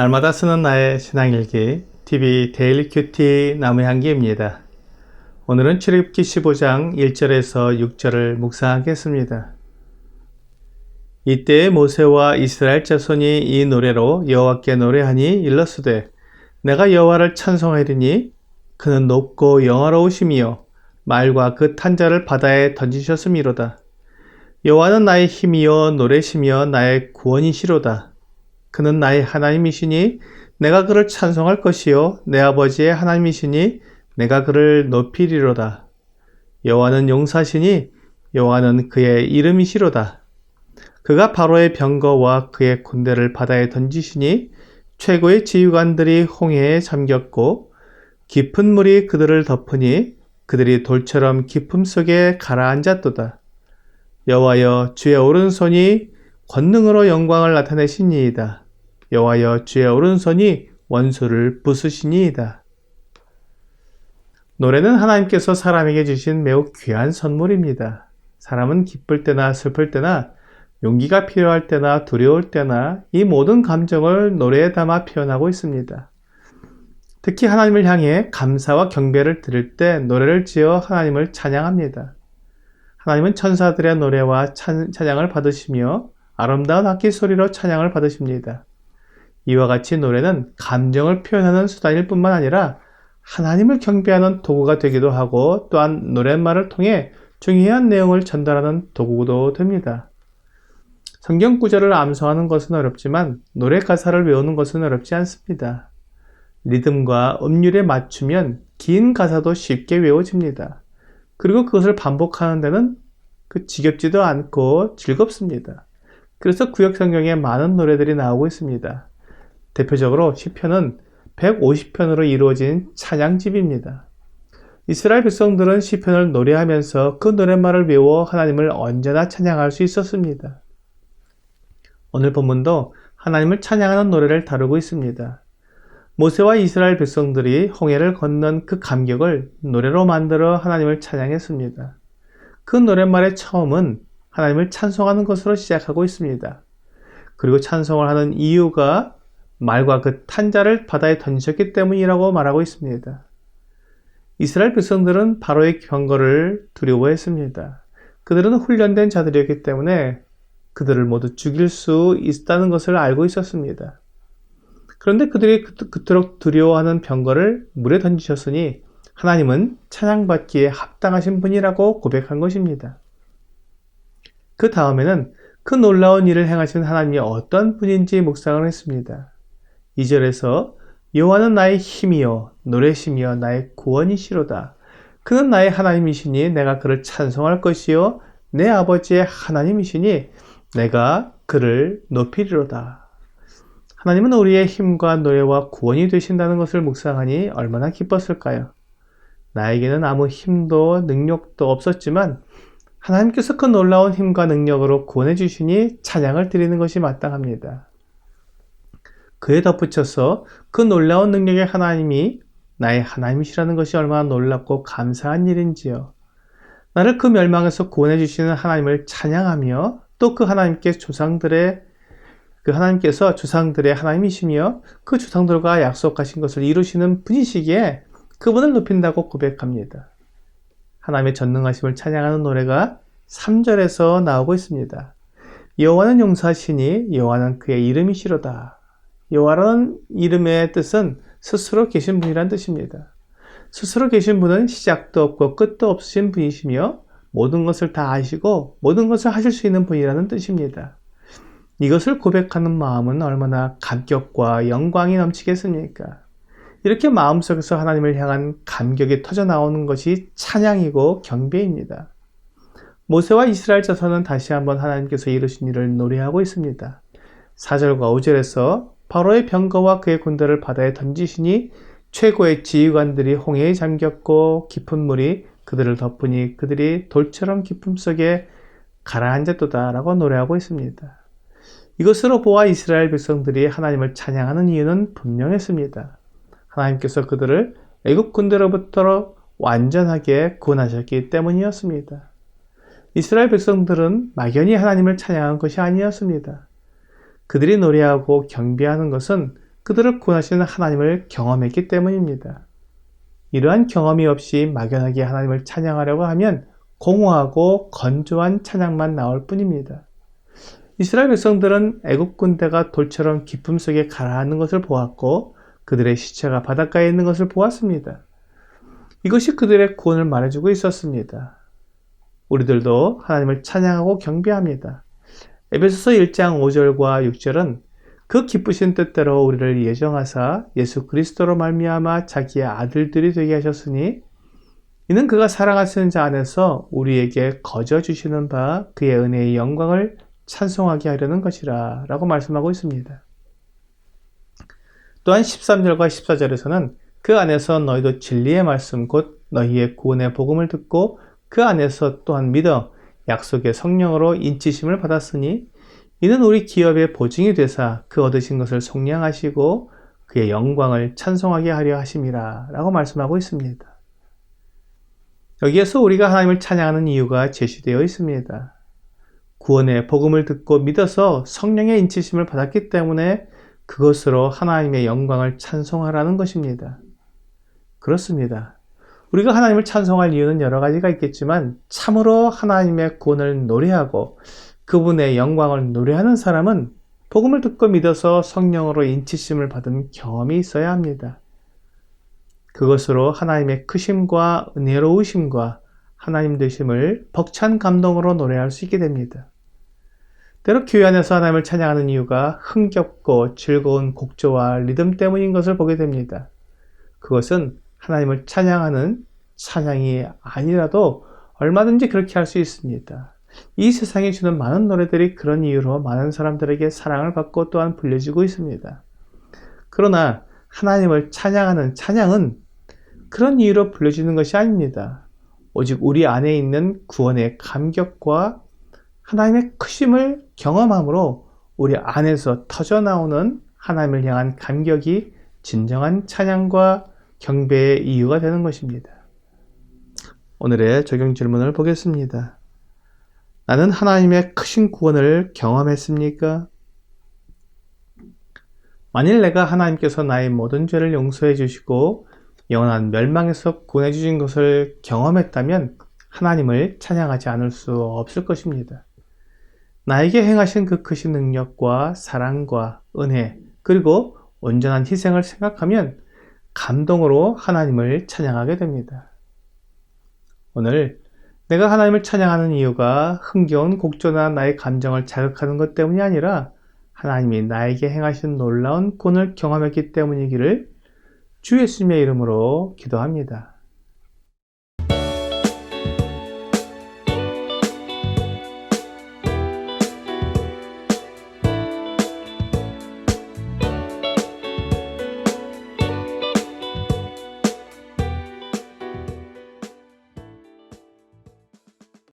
날마다 쓰는 나의 신앙일기 TV 데일리 큐티 나무 향기입니다. 오늘은 출애굽기 15장 1절에서 6절을 묵상하겠습니다. 이때 모세와 이스라엘 자손이 이 노래로 여호와께 노래하니 일러스되 내가 여호와를 찬송하리니 그는 높고 영화로우심이요 말과 그 탄자를 바다에 던지셨음이로다. 여호와는 나의 힘이요 노래시며 나의 구원이시로다. 그는 나의 하나님이시니 내가 그를 찬송할 것이요 내 아버지의 하나님이시니 내가 그를 높이리로다. 여호와는 용사시니 여호와는 그의 이름이시로다. 그가 바로의 병거와 그의 군대를 바다에 던지시니 최고의 지휘관들이 홍해에 잠겼고 깊은 물이 그들을 덮으니 그들이 돌처럼 깊음 속에 가라앉았도다. 여호와여 주의 오른손이 권능으로 영광을 나타내시니이다. 여호와여 주의 오른손이 원수를 부수시니이다. 노래는 하나님께서 사람에게 주신 매우 귀한 선물입니다. 사람은 기쁠 때나 슬플 때나 용기가 필요할 때나 두려울 때나 이 모든 감정을 노래에 담아 표현하고 있습니다. 특히 하나님을 향해 감사와 경배를 드릴 때 노래를 지어 하나님을 찬양합니다. 하나님은 천사들의 노래와 찬양을 받으시며 아름다운 악기 소리로 찬양을 받으십니다. 이와 같이 노래는 감정을 표현하는 수단일 뿐만 아니라 하나님을 경배하는 도구가 되기도 하고 또한 노랫말을 통해 중요한 내용을 전달하는 도구도 됩니다. 성경 구절을 암송하는 것은 어렵지만 노래 가사를 외우는 것은 어렵지 않습니다. 리듬과 음률에 맞추면 긴 가사도 쉽게 외워집니다. 그리고 그것을 반복하는 데는 그 지겹지도 않고 즐겁습니다. 그래서 구역 성경에 많은 노래들이 나오고 있습니다. 대표적으로 시편은 150편으로 이루어진 찬양집입니다. 이스라엘 백성들은 시편을 노래하면서 그 노랫말을 외워 하나님을 언제나 찬양할 수 있었습니다. 오늘 본문도 하나님을 찬양하는 노래를 다루고 있습니다. 모세와 이스라엘 백성들이 홍해를 건넌 그 감격을 노래로 만들어 하나님을 찬양했습니다. 그 노랫말의 처음은 하나님을 찬송하는 것으로 시작하고 있습니다. 그리고 찬송을 하는 이유가 말과 그 탄자를 바다에 던졌기 때문이라고 말하고 있습니다. 이스라엘 백성들은 바로의 경거를 두려워했습니다. 그들은 훈련된 자들이었기 때문에 그들을 모두 죽일 수 있다는 것을 알고 있었습니다. 그런데 그들이 그토록 두려워하는 병거를 물에 던지셨으니 하나님은 찬양받기에 합당하신 분이라고 고백한 것입니다. 그 다음에는 그 놀라운 일을 행하신 하나님이 어떤 분인지 묵상을 했습니다. 2절에서 여호와는 나의 힘이요 노래시며 나의 구원이시로다. 그는 나의 하나님이시니 내가 그를 찬송할 것이요 내 아버지의 하나님이시니 내가 그를 높이리로다. 하나님은 우리의 힘과 노래와 구원이 되신다는 것을 묵상하니 얼마나 기뻤을까요? 나에게는 아무 힘도 능력도 없었지만 하나님께서 그 놀라운 힘과 능력으로 구원해 주시니 찬양을 드리는 것이 마땅합니다. 그에 덧붙여서 그 놀라운 능력의 하나님이 나의 하나님이시라는 것이 얼마나 놀랍고 감사한 일인지요. 나를 그 멸망에서 구원해 주시는 하나님을 찬양하며 또 그 하나님께 조상들의 그 하나님께서 조상들의 하나님이시며 그 조상들과 약속하신 것을 이루시는 분이시기에 그분을 높인다고 고백합니다. 하나님의 전능하심을 찬양하는 노래가 3절에서 나오고 있습니다. 여호와는 용사시니 여호와는 그의 이름이시로다. 여호와라는 이름의 뜻은 스스로 계신 분이란 뜻입니다. 스스로 계신 분은 시작도 없고 끝도 없으신 분이시며 모든 것을 다 아시고 모든 것을 하실 수 있는 분이라는 뜻입니다. 이것을 고백하는 마음은 얼마나 감격과 영광이 넘치겠습니까? 이렇게 마음속에서 하나님을 향한 감격이 터져 나오는 것이 찬양이고 경배입니다. 모세와 이스라엘 자손은 다시 한번 하나님께서 이루신 일을 노래하고 있습니다. 4절과 5절에서 바로의 병거와 그의 군대를 바다에 던지시니 최고의 지휘관들이 홍해에 잠겼고 깊은 물이 그들을 덮으니 그들이 돌처럼 깊음 속에 가라앉았도다라고 노래하고 있습니다. 이것으로 보아 이스라엘 백성들이 하나님을 찬양하는 이유는 분명했습니다. 하나님께서 그들을 애굽 군대로부터 완전하게 구원하셨기 때문이었습니다. 이스라엘 백성들은 막연히 하나님을 찬양한 것이 아니었습니다. 그들이 노래하고 경배하는 것은 그 그들을 구원하시는 하나님을 경험했기 때문입니다. 이러한 경험이 없이 막연하게 하나님을 찬양하려고 하면 공허하고 건조한 찬양만 나올 뿐입니다. 이스라엘 백성들은 애국 군대가 돌처럼 깊음 속에 가라앉는 것을 보았고 그들의 시체가 바닷가에 있는 것을 보았습니다. 이것이 그들의 구원을 말해주고 있었습니다. 우리들도 하나님을 찬양하고 경배합니다. 에베소서 1장 5절과 6절은 그 기쁘신 뜻대로 우리를 예정하사 예수 그리스도로 말미암아 자기의 아들들이 되게 하셨으니 이는 그가 사랑하시는 자 안에서 우리에게 거저 주시는 바 그의 은혜의 영광을 찬송하게 하려는 것이라 라고 말씀하고 있습니다. 또한 13절과 14절에서는 그 안에서 너희도 진리의 말씀 곧 너희의 구원의 복음을 듣고 그 안에서 또한 믿어 약속의 성령으로 인치심을 받았으니 이는 우리 기업의 보증이 되사 그 얻으신 것을 속량하시고 그의 영광을 찬송하게 하려 하심이라 라고 말씀하고 있습니다. 여기에서 우리가 하나님을 찬양하는 이유가 제시되어 있습니다. 구원의 복음을 듣고 믿어서 성령의 인치심을 받았기 때문에 그것으로 하나님의 영광을 찬송하라는 것입니다. 그렇습니다. 우리가 하나님을 찬송할 이유는 여러 가지가 있겠지만 참으로 하나님의 구원을 노래하고 그분의 영광을 노래하는 사람은 복음을 듣고 믿어서 성령으로 인치심을 받은 경험이 있어야 합니다. 그것으로 하나님의 크심과 은혜로우심과 하나님 되심을 벅찬 감동으로 노래할 수 있게 됩니다. 때로 교회 안에서 하나님을 찬양하는 이유가 흥겹고 즐거운 곡조와 리듬 때문인 것을 보게 됩니다. 그것은 하나님을 찬양하는 찬양이 아니라도 얼마든지 그렇게 할 수 있습니다. 이 세상에 주는 많은 노래들이 그런 이유로 많은 사람들에게 사랑을 받고 또한 불려지고 있습니다. 그러나 하나님을 찬양하는 찬양은 그런 이유로 불려지는 것이 아닙니다. 오직 우리 안에 있는 구원의 감격과 하나님의 크심을 경험함으로 우리 안에서 터져 나오는 하나님을 향한 감격이 진정한 찬양과 경배의 이유가 되는 것입니다. 오늘의 적용 질문을 보겠습니다. 나는 하나님의 크신 구원을 경험했습니까? 만일 내가 하나님께서 나의 모든 죄를 용서해 주시고 영원한 멸망에서 구원해 주신 것을 경험했다면 하나님을 찬양하지 않을 수 없을 것입니다. 나에게 행하신 그 크신 능력과 사랑과 은혜 그리고 온전한 희생을 생각하면 감동으로 하나님을 찬양하게 됩니다. 오늘 내가 하나님을 찬양하는 이유가 흥겨운 곡조나 나의 감정을 자극하는 것 때문이 아니라 하나님이 나에게 행하신 놀라운 구원을 경험했기 때문이기를 주 예수님의 이름으로 기도합니다.